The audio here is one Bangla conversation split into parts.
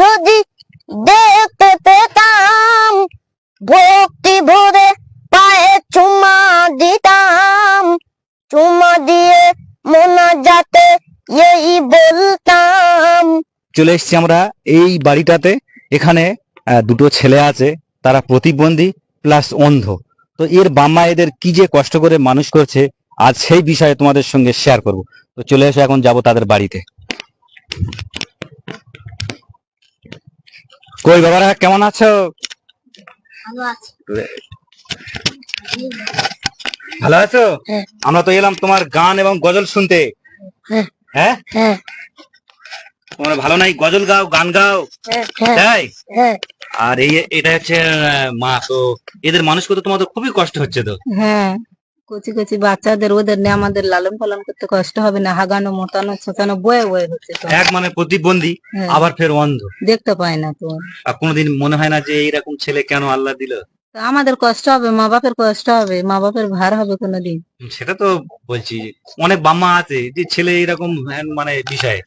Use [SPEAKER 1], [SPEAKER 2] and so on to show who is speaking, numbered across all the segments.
[SPEAKER 1] যদি দেখতে পেতাম ভক্তি ভরে পায়ে চুমা দিতাম। চুমা দিয়ে মোনা যাতে এই বলতাম।
[SPEAKER 2] চলে এসেছি আমরা এই বাড়িটাতে। এখানে দুটো ছেলে আছে, তারা প্রতিবন্ধী প্লাস অন্ধ। তো এর বাম্মা এদের কি যে কষ্ট করে মানুষ করছে, আজ সেই বিষয়ে তোমাদের সঙ্গে শেয়ার করব। তো চলে এসে, এখন যাব তাদের বাড়িতে। কই বাবারা কেমন আছো?
[SPEAKER 1] ভালো আছো। হ্যাঁ।
[SPEAKER 2] আমরা তো এলাম তোমার গান এবং গজল শুনতে।
[SPEAKER 1] হ্যাঁ।
[SPEAKER 2] হ্যাঁ?
[SPEAKER 1] হ্যাঁ।
[SPEAKER 2] ভালো নাই? গজল গাও গান গাও। তাই? আর এই এটা হচ্ছে মা তো এদের মানুষ করতে তোমাদের খুবই কষ্ট হচ্ছে তো।
[SPEAKER 3] হ্যাঁ। কচি কচি বাচ্চাদের ওদের নিয়ে আমাদের লালন পালন করতে কষ্ট হবে না। হাগানো মোটানো ছোটানো বয়ে বয়ে হচ্ছে তো।
[SPEAKER 2] এক মানে প্রতিবন্ধী
[SPEAKER 3] হ্যাঁ,
[SPEAKER 2] আবার ফের অন্ধ।
[SPEAKER 3] দেখতে পায় না তো।
[SPEAKER 2] আর কোনোদিন মনে হয় না যে এইরকম ছেলে কেন আল্লাহ দিল?
[SPEAKER 3] তো আমাদের কষ্ট হবে মা বাপের কষ্ট হবে মা বাপের ভার হবে কোনোদিন।
[SPEAKER 2] সেটা তো বলছি অনেক বাম্মা আছে যে ছেলে এরকম হ্যান মানে বিষয়ে।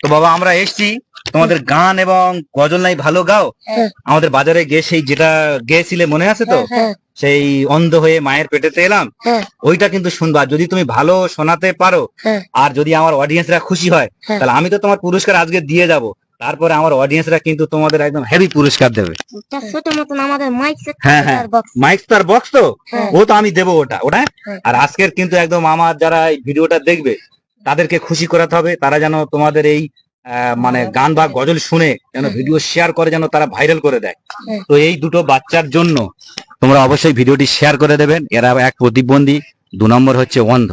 [SPEAKER 2] তো বাবা আমরা এসছি। তোমাদের গান এবং গজল নাই ভালো গাও?
[SPEAKER 1] হ্যাঁ।
[SPEAKER 2] আমাদের বাজারে গিয়ে সেই যেটা গেছিলে মনে আছে তো?
[SPEAKER 1] হ্যাঁ
[SPEAKER 2] সেই অন্ধ হয়ে মায়ের পেটেতে এলাম।
[SPEAKER 1] হ্যাঁ।
[SPEAKER 2] ওইটা কিন্তু শুনবা। যদি তুমি ভালো শোনাতে পারো
[SPEAKER 1] হ্যাঁ।
[SPEAKER 2] আর যদি আমার অডিয়েন্সরা খুশি হয়
[SPEAKER 1] হ্যাঁ।
[SPEAKER 2] তাহলে আমি তো তোমার পুরস্কার আজকে দিয়ে যাব। তারপরে আমার অডিয়েন্সরা কিন্তু তোমাদের একদম হেভি পুরস্কার দেবে।
[SPEAKER 1] একটা ছোট মতন আমাদের মাইক
[SPEAKER 2] হ্যাঁ, হ্যাঁ। মাইক তো আর বক্স তো?
[SPEAKER 1] হ্যাঁ।
[SPEAKER 2] ও তো আমি দেবো ওটা ওটা?
[SPEAKER 1] হ্যাঁ।
[SPEAKER 2] আর আজকের কিন্তু একদম আমার যারা এই ভিডিওটা দেখবে তাদেরকে খুশি করাতে হবে। তারা যেন তোমাদের এই মানে গান বা গজল শুনে যেন ভিডিও শেয়ার করে যেন তারা ভাইরাল করে দেয়।
[SPEAKER 1] হ্যাঁ।
[SPEAKER 2] তো এই দুটো বাচ্চার জন্য তোমরা অবশ্যই ভিডিওটি শেয়ার করে দেবেন। এরা এক প্রতিবন্ধী দু নম্বর হচ্ছে অন্ধ।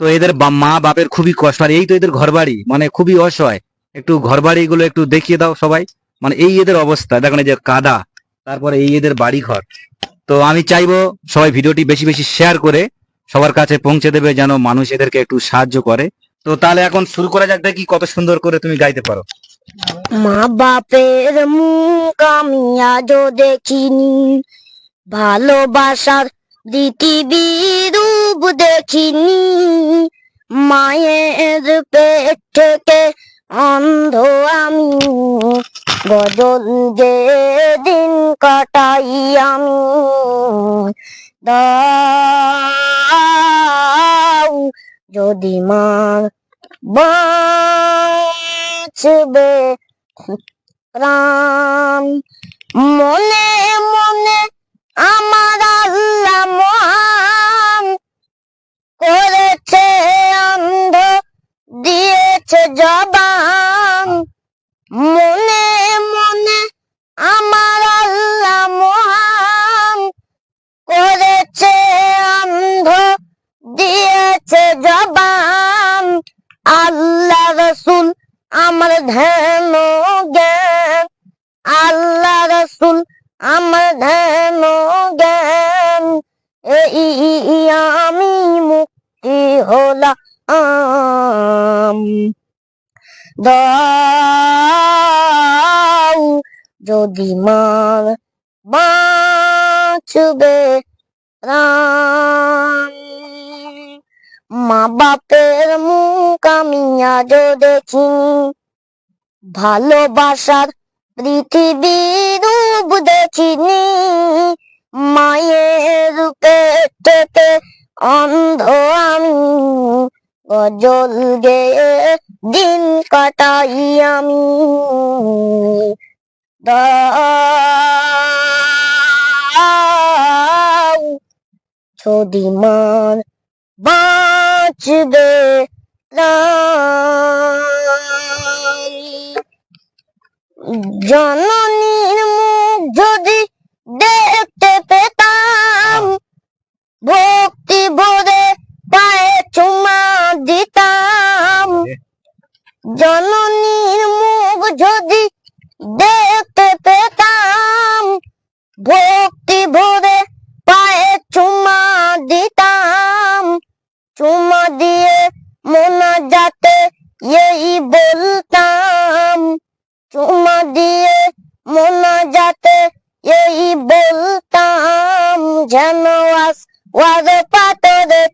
[SPEAKER 2] তো এদের মা বাপের খুবই কষ্ট। আর এই তো এদের ঘর বাড়ি মানে খুবই অসহায়। একটু ঘর বাড়ি গুলো একটু দেখিয়ে দাও সবাই। মানে এই এদের অবস্থা। দেখুন এই যে কাদা তারপরে এই এদের বাড়ি ঘর তো আমি চাইব সবাই ভিডিওটি বেশি বেশি শেয়ার করে সবার কাছে পৌঁছে দেবে যেন মানুষ এদেরকে একটু সাহায্য করে। তো তাহলে এখন শুরু করা যাক দেখি কত সুন্দর করে তুমি গাইতে পারো।
[SPEAKER 1] মা বাপের মুখ আমি আজও দেখিনি। ভালোবাসার দ্বিতীয় রূপ দেখিনি। মায়ের পেট থেকে অন্ধ আমি। গজল যে দিন কাটাই আমি। দাও যদি মা বাঁচবে। প্রাণ মনে রসুল আমার ধ্যান এই আমি মুক্তি হলাম। দাও যদি মার বাঁচবে মা বাপের মুখ আমি আজও দেখিনি। ভালোবাসার পৃথিবী রূপ দেখিনি, মায়ের পেটেতে অন্ধ আমি, গজল গেয়ে দিন কাটাই আমি। যদি মার বাঁচবে প্রাণ জননীর যেন আস ওয়ার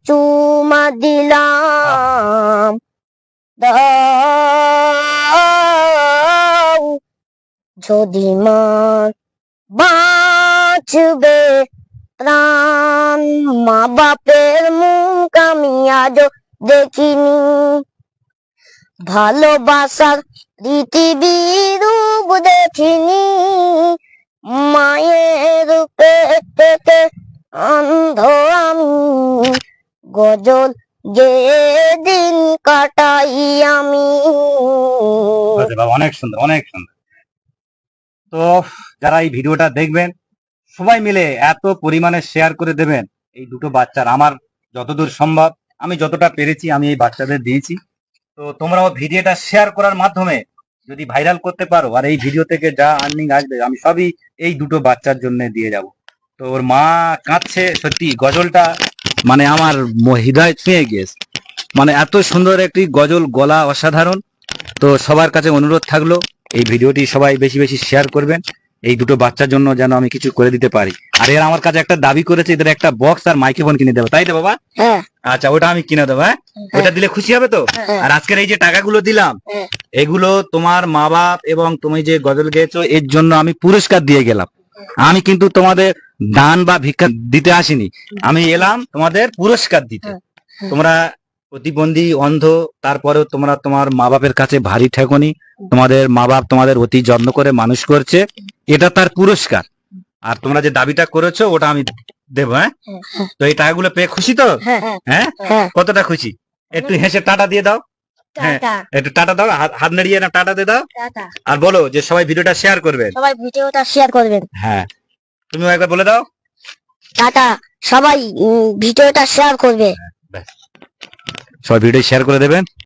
[SPEAKER 1] চুমা দিলাম। দাও, যদি মার বাঁচবে প্রাণ মা বাপের মুখ আমি আজও দেখিনি। ভালোবাসার পৃথিবীর রূপ দেখিনি। মায়ের পেটেতে অন্ধ আমি গজল গেয়ে দিন কাটাই আমি।
[SPEAKER 2] আচ্ছা অনেক সুন্দর অনেক সুন্দর। তো যারা এই ভিডিওটা দেখবেন, সবাই মিলে এত পরিমাণে শেয়ার করে দেবেন। এই দুটো বাচ্চার আমার যতদূর সম্ভব, আমি যতটা পেরেছি আমি এই বাচ্চাদের দিয়েছি। তো তোমরাও ভিডিওটা শেয়ার করার মাধ্যমে যদি ভাইরাল করতে পারো, আর এই ভিডিও থেকে যা আর্নিং আসবে, আমি সবই এই দুটো বাচ্চার জন্য দিয়ে যাব। তো ওর মা কাঁদছে সত্যি গজলটা মানে আমার হৃদয় ছুঁয়ে গিয়েছে। মানে এত সুন্দর একটি গজল গলা অসাধারণ। তো সবার কাছে অনুরোধ থাকল এই ভিডিওটি সবাই বেশি বেশি শেয়ার করবেন। এই দুটো বাচ্চার জন্য যেন আমি কিছু করে দিতে পারি। আর এরা আমার কাছে একটা দাবি করেছে এদের একটা বক্স আর মাইক্রোফোন কিনে দেবো। তাই তো বাবা?
[SPEAKER 1] হ্যাঁ।
[SPEAKER 2] আচ্ছা ওটা আমি কিনে দেবো হ্যাঁ? ওটা দিলে খুশি হবে তো?
[SPEAKER 1] হ্যাঁ।
[SPEAKER 2] আর আজকের এই যে টাকাগুলো দিলাম
[SPEAKER 1] হ্যাঁ।
[SPEAKER 2] এগুলো তোমার মা বাপ এবং তুমি যে গজল গেয়েছো এর জন্য আমি পুরস্কার দিয়ে গেলাম। আমি কিন্তু তোমাদের দান বা ভিক্ষা দিতে আসিনি। আমি এলাম তোমাদের পুরস্কার দিতে।
[SPEAKER 1] হ্যাঁ। হ্যাঁ।
[SPEAKER 2] তোমরা প্রতিবন্ধী অন্ধ তারপরেও তোমরা তোমার মা বাপের কাছে ভারী ঠেকনি। তোমাদের মা বাপ তোমাদের অতি যত্ন করে মানুষ করছে। এটা তার পুরস্কার। আর তোমরা যে দাবিটা করেছ ওটা আমি দেবো হ্যাঁ?
[SPEAKER 1] হ্যাঁ।
[SPEAKER 2] তো এই টাকাগুলো পেয়ে খুশি তো?
[SPEAKER 1] হ্যাঁ
[SPEAKER 2] কতটা খুশি? একটু হেসে টাটা দিয়ে দাও। হ্যাঁ। একটু টাটা দাও হাত- হাত নাড়িয়ে না টাটা দিয়ে দাও। আর বলো যে সবাই ভিডিওটা শেয়ার করবেন।
[SPEAKER 1] সবাই ভিডিওটা শেয়ার করবেন।
[SPEAKER 2] হ্যাঁ। তুমিও একবার বলে দাও।
[SPEAKER 1] টাটা সবাই উম, ভিডিওটা শেয়ার করবে।
[SPEAKER 2] সবাই ভিডিও শেয়ার করে দেবেন।